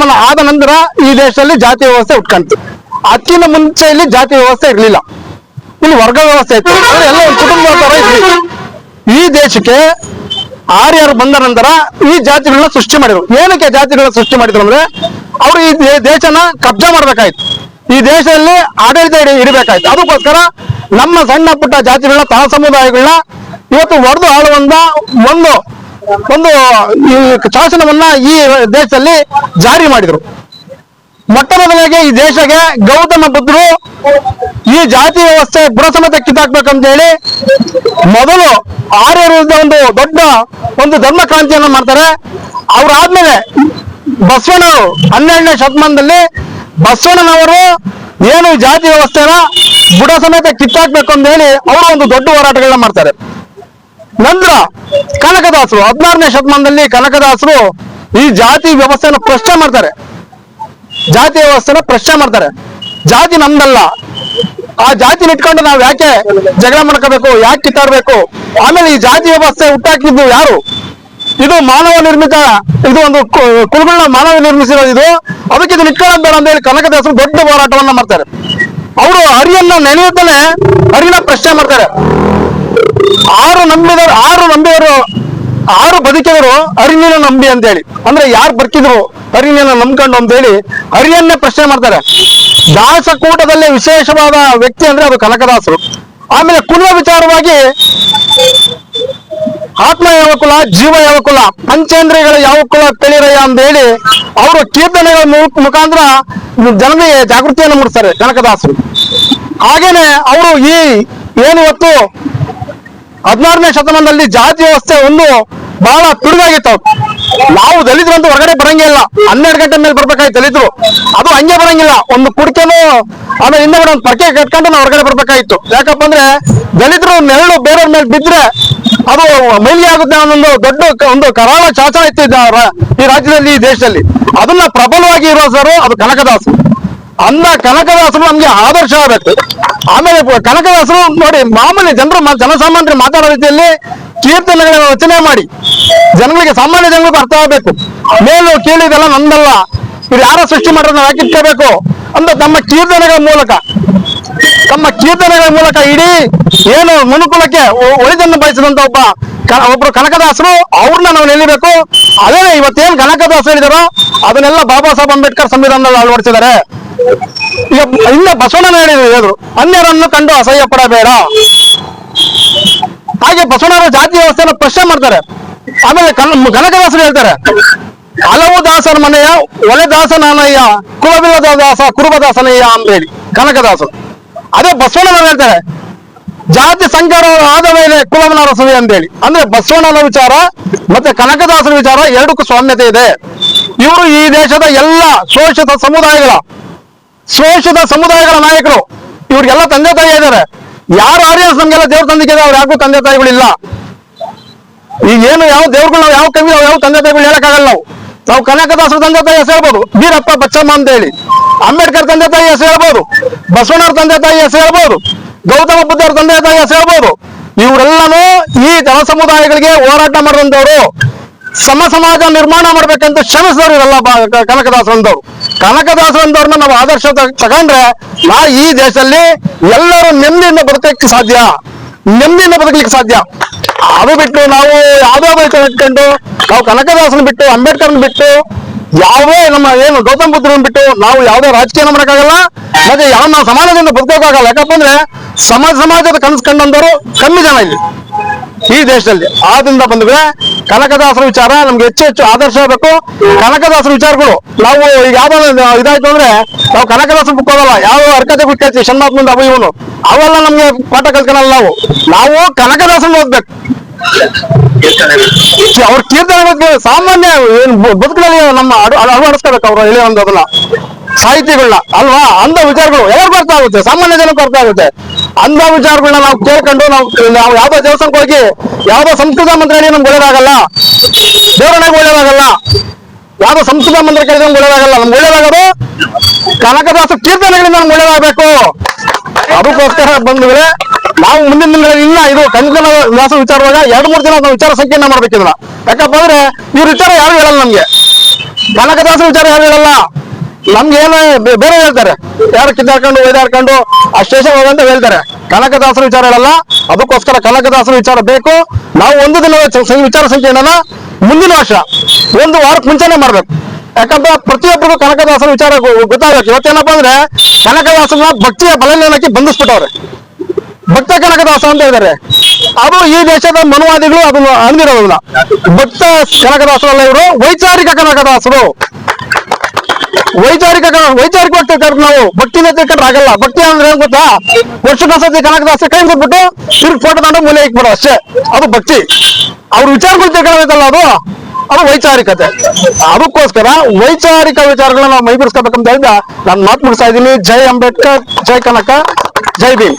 ಶತಮಾನ ಆದ ನಂತರ ಈ ದೇಶದಲ್ಲಿ ಜಾತಿ ವ್ಯವಸ್ಥೆ ಉಟ್ಕಂತು ಅದಕ್ಕಿಂತ ಮುಂಚೆ ಇಲ್ಲಿ ಜಾತಿ ವ್ಯವಸ್ಥೆ ಇರಲಿಲ್ಲ. ಇಲ್ಲಿ ವರ್ಗ ವ್ಯವಸ್ಥೆ ಇತ್ತು. ಎಲ್ಲ ಒಂದು ಕುಟುಂಬ ಈ ದೇಶಕ್ಕೆ ಆರ್ಯರು ಬಂದ ನಂತರ ಈ ಜಾತಿಗಳನ್ನ ಸೃಷ್ಟಿ ಮಾಡಿದ್ರು. ಏನಕ್ಕೆ ಜಾತಿಗಳನ್ನ ಸೃಷ್ಟಿ ಮಾಡಿದ್ರು ಅಂದ್ರೆ ಅವರು ಈ ದೇಶನ ಕಬ್ಜಾ ಮಾಡ್ಬೇಕಾಯ್ತು. ಈ ದೇಶದಲ್ಲಿ ಆಡಳಿತ ಇಡಬೇಕಾಯ್ತು. ಅದಕ್ಕೋಸ್ಕರ ನಮ್ಮ ಸಣ್ಣ ಪುಟ್ಟ ಜಾತಿಗಳನ್ನ ತಳ ಸಮುದಾಯಗಳನ್ನ ಇವತ್ತು ಹೊಡೆದು ಆಳುವಂತ ಒಂದು ಒಂದು, ಈ ಶಾಸನವನ್ನ ಈ ದೇಶದಲ್ಲಿ ಜಾರಿ ಮಾಡಿದ್ರು. ಮೊಟ್ಟ ಮೊದಲಿಗೆ ಈ ದೇಶಕ್ಕೆ ಗೌತಮ ಬುದ್ಧರು ಈ ಜಾತಿ ವ್ಯವಸ್ಥೆ ಬುಡಸಮೇತ ಕಿತ್ತಾಕ್ಬೇಕಂತ ಹೇಳಿ ಮೊದಲು ಆರ್ಯ ಒಂದು ದೊಡ್ಡ ಒಂದು ಧರ್ಮ ಕ್ರಾಂತಿಯನ್ನ ಮಾಡ್ತಾರೆ. ಅವ್ರಾದ್ಮೇಲೆ ಬಸವಣ್ಣವರು ಹನ್ನೆರಡನೇ ಶತಮಾನದಲ್ಲಿ ಬಸವಣ್ಣನವರು ಏನು ಜಾತಿ ವ್ಯವಸ್ಥೆನ ಬುಡ ಸಮೇತ ಕಿತ್ತಾಕ್ಬೇಕು ಅಂತ ಹೇಳಿ ಅವರು ಒಂದು ದೊಡ್ಡ ಹೋರಾಟಗಳನ್ನ ಮಾಡ್ತಾರೆ. ನಂತರ ಕನಕದಾಸರು, ಹದಿನಾರನೇ ಶತಮಾನದಲ್ಲಿ ಕನಕದಾಸರು ಈ ಜಾತಿ ವ್ಯವಸ್ಥೆಯನ್ನು ಪ್ರಶ್ನೆ ಮಾಡ್ತಾರೆ. ಜಾತಿ ವ್ಯವಸ್ಥೆನ ಪ್ರಶ್ನೆ ಮಾಡ್ತಾರೆ. ಜಾತಿ ನಮ್ದಲ್ಲ. ಆ ಜಾತಿ ಇಟ್ಕೊಂಡು ನಾವ್ ಯಾಕೆ ಜಗಳ ಮಾಡ್ಕೋಬೇಕು, ಯಾಕೆ ಕಿತ್ತಾಡ್ಬೇಕು? ಆಮೇಲೆ ಈ ಜಾತಿ ವ್ಯವಸ್ಥೆ ಹುಟ್ಟಾಕಿದ್ದು ಯಾರು? ಇದು ಮಾನವ ನಿರ್ಮಿತ, ಇದು ಒಂದು ಕುಲಗಳನ್ನ ಮಾನವ ನಿರ್ಮಿಸಿರೋದು ಇದು. ಅದಕ್ಕೆ ಇದನ್ನ ಇಟ್ಕೊಳ್ಳೋದು ಬೇಡ ಅಂತ ಹೇಳಿ ಕನಕದಾಸರು ದೊಡ್ಡ ಹೋರಾಟವನ್ನ ಮಾಡ್ತಾರೆ. ಅವರು ಹರಿಯನ್ನ ನೆನೆಯುತ್ತಲೇ ಹರಿನ ಪ್ರಶ್ನೆ ಮಾಡ್ತಾರೆ. ಆರು ನಂಬಿದವರು ಆರು ನಂಬಿದವರು, ಆರು ಬದುಕಿದರು ಹರಿಣಿನ ನಂಬಿ ಅಂತ ಹೇಳಿ ಅಂದ್ರೆ ಯಾರು ಬದುಕಿದ್ರು ಹರಿಣಿನ ನಂಬ್ಕೊಂಡು ಅಂತ ಹೇಳಿ ಹರಿಯನ್ನೇ ಪ್ರಶ್ನೆ ಮಾಡ್ತಾರೆ. ದಾಸಕೂಟದಲ್ಲಿ ವಿಶೇಷವಾದ ವ್ಯಕ್ತಿ ಅಂದ್ರೆ ಅದು ಕನಕದಾಸರು. ಆಮೇಲೆ ಕುಲ ವಿಚಾರವಾಗಿ ಆತ್ಮ ಯಾವ ಕುಲ, ಜೀವ ಯಾವ ಕುಲ, ಪಂಚೇಂದ್ರಿಯಗಳ ಯಾವ ಕುಲ ತಿಳಿರಯ್ಯ ಅಂತ ಹೇಳಿ ಅವರು ಕೀರ್ತನೆಗಳ ಮುಖಾಂತರ ಜನರಿಗೆ ಜಾಗೃತಿಯನ್ನು ಮೂಡಿಸ್ತಾರೆ ಕನಕದಾಸರು. ಹಾಗೇನೆ ಅವರು ಈ ಏನು ಇವತ್ತು ಹದಿನಾರನೇ ಶತಮಾನದಲ್ಲಿ ಜಾತಿ ವ್ಯವಸ್ಥೆ ಒಂದು ಬಹಳ ತುಡುಗಾಗಿತ್ತು ನಾವು ದಲಿತರು ಅಂತ ಹೊರಗಡೆ ಬರಂಗಿಲ್ಲ ಹನ್ನೆರಡು ಗಂಟೆ ಮೇಲೆ ಬರ್ಬೇಕಾಯ್ತು ದಲಿತರು. ಅದು ಹಂಗೆ ಬರಂಗಿಲ್ಲ. ಒಂದು ಕುಡಿಕೆನು ಆಮೇಲೆ ಹಿಂದೆ ಒಂದು ಪರ್ಕೆ ಕಟ್ಕೊಂಡು ನಾವು ಹೊರಗಡೆ ಬರ್ಬೇಕಾಯ್ತು. ಯಾಕಪ್ಪ ಅಂದ್ರೆ ದಲಿತರು ನೆರಳು ಬೇರೆಯವ್ರ ಮೇಲೆ ಬಿದ್ರೆ ಅದು ಮೈಲಿ ಆಗುತ್ತೆ ಅನ್ನೋ ದೊಡ್ಡ ಒಂದು ಕರಾಳ ಶಾಸನ ಇತ್ತು ಈ ರಾಜ್ಯದಲ್ಲಿ, ಈ ದೇಶದಲ್ಲಿ. ಅದನ್ನ ಪ್ರಬಲವಾಗಿ ಇರೋ ಸರ್ ಅದು ಕನಕದಾಸರು ಅಂದ ಕನಕದಾಸರು ನಮ್ಗೆ ಆದರ್ಶ ಆಗಬೇಕು. ಆಮೇಲೆ ಕನಕದಾಸರು ನೋಡಿ, ಮಾಮೂಲಿ ಜನರು ಜನಸಾಮಾನ್ಯರು ಮಾತಾಡೋ ರೀತಿಯಲ್ಲಿ ಕೀರ್ತನೆಗಳನ್ನು ರಚನೆ ಮಾಡಿ, ಜನಗಳಿಗೆ ಸಾಮಾನ್ಯ ಜನರು ಅರ್ಥ ಆಗಬೇಕು. ಮೇಲು ಕೇಳಿದೆಲ್ಲ ನಂದಲ್ಲ ಇದು ಯಾರ ಸೃಷ್ಟಿ ಮಾಡೋದನ್ನ ನಾವು ಯಾಕೆ ಅಂತ ತಮ್ಮ ಕೀರ್ತನೆಗಳ ಮೂಲಕ. ತಮ್ಮ ಕೀರ್ತನೆಗಳ ಮೂಲಕ ಇಡೀ ಏನು ಮನುಕುಲಕ್ಕೆ ಒಳಿತನ್ನು ಬಯಸಿದಂತ ಒಬ್ಬ ಒಬ್ರು ಕನಕದಾಸರು, ಅವ್ರನ್ನ ನಾವು ನೆಲಿಬೇಕು. ಅದೇ ಇವತ್ತೇನ್ ಕನಕದಾಸ ಹೇಳಿದಾರೋ, ಅದನ್ನೆಲ್ಲ ಬಾಬಾ ಸಾಹೇಬ್ ಅಂಬೇಡ್ಕರ್ ಸಂವಿಧಾನದಲ್ಲಿ ಅಳವಡಿಸಿದ್ದಾರೆ. ಇನ್ನ ಬಸವಣ್ಣನ ಹೇಳಿದ್ರು. ಅನ್ಯರನ್ನು ಕಂಡು ಅಸಹ್ಯ ಪಡಬೇಡ. ಹಾಗೆ ಬಸವಣ್ಣರ ಜಾತಿ ವ್ಯವಸ್ಥೆಯನ್ನು ಪ್ರಶ್ನೆ ಮಾಡ್ತಾರೆ. ಆಮೇಲೆ ಕನ ಕನಕದಾಸರು ಹೇಳ್ತಾರೆ ಹಲವು ದಾಸರ ಮನೆಯ, ಒಲೆ ದಾಸನಯ್ಯ ಕುಲವಿಲ್ಲದ ದಾಸ, ಕುರುಬದಾಸನಯ್ಯ ಅಂತ ಹೇಳಿ ಕನಕದಾಸರು ಅದೇ ಬಸವಣ್ಣನವರು ಹೇಳ್ತಾರೆ, ಜಾತಿ ಸಂಕರ ಆದ ಮೇಲೆ ಅಂತೇಳಿ ಅಂತ ಹೇಳಿ ಅಂದ್ರೆ ಬಸವಣ್ಣನ ವಿಚಾರ ಮತ್ತೆ ಕನಕದಾಸರ ವಿಚಾರ ಎರಡಕ್ಕೂ ಸಾಮ್ಯತೆ ಇದೆ. ಇವರು ಈ ದೇಶದ ಎಲ್ಲ ಶೋಷಿತ ಸಮುದಾಯಗಳ ಶೋಷಿತ ಸಮುದಾಯಗಳ ನಾಯಕರು. ಇವ್ರಿಗೆಲ್ಲ ತಂದೆ ತಾಯಿ ಇದ್ದಾರೆ ಯಾರು ಆರ್ಯನ್ಸ್ ನಮ್ಗೆಲ್ಲ ದೇವ್ರ ತಂದಿದ್ದಾರೆ ಅವ್ರು ಯಾಕೂ ತಂದೆ ತಾಯಿಗಳಿಲ್ಲ. ಈಗ ಏನು ಯಾವ ದೇವ್ರುಗಳು ನಾವು ಯಾವ ಕವಿ ಯಾವ ತಂದೆ ತಾಯಿಗಳು ಹೇಳಕ್ಕಾಗಲ್ಲ ನಾವು. ನಾವು ಕನಕದಾಸರ ತಂದೆ ತಾಯಿ ಹೆಸರು ಹೇಳ್ಬೋದು. ಬೀರಪ್ಪ ಬಚ್ಚಮ್ಮ ಅಂತ ಹೇಳಿ. ಅಂಬೇಡ್ಕರ್ ತಂದೆ ತಾಯಿ ಹೆಸರು ಹೇಳ್ಬೋದು. ಬಸವಣ್ಣವ್ರ ತಂದೆ ತಾಯಿ ಹೆಸರು ಹೇಳ್ಬೋದು. ಗೌತಮ ಬುದ್ಧರ ತಂದೆ ತಾಯಿ ಹೆಸರು ಹೇಳ್ಬೋದು. ಇವರೆಲ್ಲನೂ ಈ ಜನ ಸಮುದಾಯಗಳಿಗೆ ಹೋರಾಟ ಮಾಡಿದಂತವ್ರು ಸಮ ಸಮಾಜ ನಿರ್ಮಾಣ ಮಾಡ್ಬೇಕಂತ ಶ್ರಮಿಸಿದವ್ರು ಇವರೆಲ್ಲ ಕನಕದಾಸರಂದವ್ರು ಕನಕದಾಸರಂತವ್ರನ್ನ ನಾವು ಆದರ್ಶ ತಗೊಂಡ್ರೆ ನಾ ಈ ದೇಶದಲ್ಲಿ ಎಲ್ಲರೂ ನೆಮ್ಮದಿಯಿಂದ ಬದುಕಕ್ಕೆ ಸಾಧ್ಯ. ನೆಮ್ಮದಿಯಿಂದ ಬದುಕಲಿಕ್ಕೆ ಸಾಧ್ಯ. ಅದು ಬಿಟ್ಟು ನಾವು ಯಾವ್ದೋ ಬೈಕನ್ನು ಇಟ್ಕೊಂಡು ನಾವು ಕನಕದಾಸನ ಬಿಟ್ಟು, ಅಂಬೇಡ್ಕರ್ನ ಬಿಟ್ಟು ಯಾವೇ ನಮ್ಮ ಏನು ಗೌತಮ್ ಬುದ್ಧರನ್ನ ಬಿಟ್ಟು ನಾವು ಯಾವುದೇ ರಾಜಕೀಯ ಮಾಡಕ್ಕಾಗಲ್ಲ ಮತ್ತೆ ಯಾವ ನಾವು ಸಮಾಜದಿಂದ ಬದುಕೋಕ್ಕಾಗಲ್ಲ. ಯಾಕಪ್ಪಂದ್ರೆ ಸಮಾಜ, ಸಮಾಜದ ಕನಸು ಕಂಡಂತವರು ಕಮ್ಮಿ ಜನ ಇಲ್ಲಿ. ಈ ದೇಶದಲ್ಲಿ. ಆದ್ರಿಂದ ಬಂದ್ರೆ ಕನಕದಾಸರ ವಿಚಾರ ನಮ್ಗೆ ಹೆಚ್ಚು ಹೆಚ್ಚು ಆದರ್ಶ ಬೇಕು ಕನಕದಾಸರ ವಿಚಾರಗಳು ನಾವು ಈಗ ಯಾವ್ದು ಇದಾಯ್ತು ಅಂದ್ರೆ ನಾವು ಕನಕದಾಸ ಬುಕ್ ಹೋಗಲ್ಲ ಯಾವ ಅರ್ಕತೆ ಬುಕ್ ಐತಿ ಷಣ್ಮಾತ್ಮಂದ ಅವ ಇವನು. ಅವೆಲ್ಲ ನಮ್ಗೆ ಪಾಠ ಕಲ್ತ್ಕೊಳಲ್ಲ ನಾವು. ನಾವು ಕನಕದಾಸನ ಓದ್ಬೇಕು. ಅವ್ರ ಕೀರ್ತನೆಗಳಿಗೆ ಸಾಮಾನ್ಯ ಏನ್ ಬದುಕಿನಲ್ಲಿ ನಮ್ಮ ಅಳವಡಿಸ್ಕೋಬೇಕು ಅವ್ರು ಹೇಳೋ ಅದನ್ನ. ಸಾಹಿತಿಗಳನ್ನ, ಅಲ್ವಾ? ಅಂದ ವಿಚಾರಗಳು ಎಲ್ಲ ಅರ್ಥ ಆಗುತ್ತೆ? ಸಾಮಾನ್ಯ ಜನಕ್ಕೆ ಅರ್ಥ ಆಗುತ್ತೆ. ಅಂದ ವಿಚಾರಗಳನ್ನ ನಾವು ಕೇಳ್ಕೊಂಡು ನಾವು ನಾವು ಯಾವ್ದೋ ದೇವಸ್ಥಾನಕ್ಕೆ ಹೋಗಿ ಯಾವ್ದೋ ಸಂಸ್ಕೃತ ಮಂತ್ರ ಹೇಳಿ ನಮ್ಗೆ ಒಳ್ಳೇದಾಗಲ್ಲ ದೇವರನಾಗ ಒಳ್ಳೇದಾಗಲ್ಲ ಯಾವ್ದೋ ಸಂಸ್ಕೃತ ಮಂತ್ರ ಕೇಳಿದ್ರೆ ನಮ್ಗೆ ಒಳ್ಳೇದಾಗಲ್ಲ, ನಮ್ಗೆ ಒಳ್ಳೇದಾಗೋದು ಕನಕದಾಸ ಕೀರ್ತನೆಗಳಿಂದ ನಮ್ಗೆ ಒಳ್ಳೇದಾಗಬೇಕು. ಅದಕ್ಕೋಸ್ಕರ ಬಂದ್ರೆ ನಾವು ಮುಂದಿನ ದಿನಗಳಲ್ಲಿ ಇನ್ನ ಇದು ಕನಕನ ವ್ಯಾಸ ವಿಚಾರವಾಗ ಎರಡು, ಮೂರು ದಿನ ನಾವು ವಿಚಾರ ಸಂಕಿರಣ ಮಾಡ್ಬೇಕಿದ್ರ ಯಾಕಪ್ಪ ಅಂದ್ರೆ ಇವ್ರ ವಿಚಾರ ಯಾರು ಹೇಳಲ್ಲ ನಮ್ಗೆ. ಕನಕದಾಸ ವಿಚಾರ ಯಾರು ಹೇಳಲ್ಲ. ನಮ್ಗೆ ಏನು ಬೇ- ಬೇರೆ ಹೇಳ್ತಾರೆ. ಯಾರು ಕಿತ್ತಾಡ್ಕೊಂಡು, ಒಯ್ದಾಡ್ಕೊಂಡು, ಆ ಸ್ಟೇಷನ್ ಹೋಗಂತ ಹೇಳ್ತಾರೆ. ಕನಕದಾಸರ ವಿಚಾರ ಹೇಳಲ್ಲ. ಅದಕ್ಕೋಸ್ಕರ ಕನಕದಾಸರ ವಿಚಾರ ಬೇಕು. ನಾವು ಒಂದು ದಿನ ವಿಚಾರ ಸಂಖ್ಯೆ ಏನಲ್ಲ ಮುಂದಿನ ವರ್ಷ. ಒಂದು ವಾರಕ್ಕೆ ಮುಂಚೆನೆ ಮಾಡ್ಬೇಕು. ಯಾಕಂದ್ರೆ ಪ್ರತಿಯೊಬ್ಬರಿಗೂ ಕನಕದಾಸರ ವಿಚಾರ ಗೊತ್ತಾಗ್ಬೇಕು. ಇವತ್ತೇನಪ್ಪ ಅಂದ್ರೆ ಕನಕದಾಸನ ಭಕ್ತಿಯ ಬಲನೇನಕ್ಕೆ ಬಂಧಿಸ್ಬಿಟ್ಟವ್ರೆ. ಭಕ್ತ ಕನಕದಾಸ ಅಂತ ಇದ್ದಾರೆ ಅದು ಈ ದೇಶದ ಮನುವಾದಿಗಳು ಅದನ್ನು ಅಂದಿರೋದಿಲ್ಲ ಭಕ್ತ ಕನಕದಾಸರಲ್ಲ ಇವರು. ವೈಚಾರಿಕ ಕನಕದಾಸರು. ವೈಚಾರಿಕ ವೈಚಾರಿಕವಾಗಿ ತಿಳ್ಕೊಂಡ್ರೆ ನಾವು ಭಕ್ತಿನ ತಿಳ್ಕೊಂಡ್ರೆ ಆಗಲ್ಲ. ಭಕ್ತಿ ಅಂದ್ರೆ ಏನ್ ಗೊತ್ತಾ? ವರ್ಷಕ್ಕೊಂದ್ಸತಿ ಕನಕದಾಸ ಕೈ ಬಿಟ್ಟು ತಿರ್ಗಿ ಫೋಟೋ ತಗೊಂಡು ಮೂಲೆ ಇಕ್ಬಿಡೋ ಅಷ್ಟೇ. ಅದು ಭಕ್ತಿ. ಅವ್ರ ವಿಚಾರಗಳು ತಿಳ್ಕೊಳ್ಬೇಕಲ್ಲ ಅದು? ಅದು ವೈಚಾರಿಕತೆ. ಅದಕ್ಕೋಸ್ಕರ ವೈಚಾರಿಕ ವಿಚಾರಗಳನ್ನ ಮೈಗೂಡಿಸ್ಕೋಬೇಕಂತ ಹೇಳಿದ ನಾನು ಮಾತು ಮುಗಿಸ್ತಾ ಇದ್ದೀನಿ. ಜೈ ಅಂಬೇಡ್ಕರ್, ಜೈ ಕನಕ, ಜೈ ಭೀಮ್.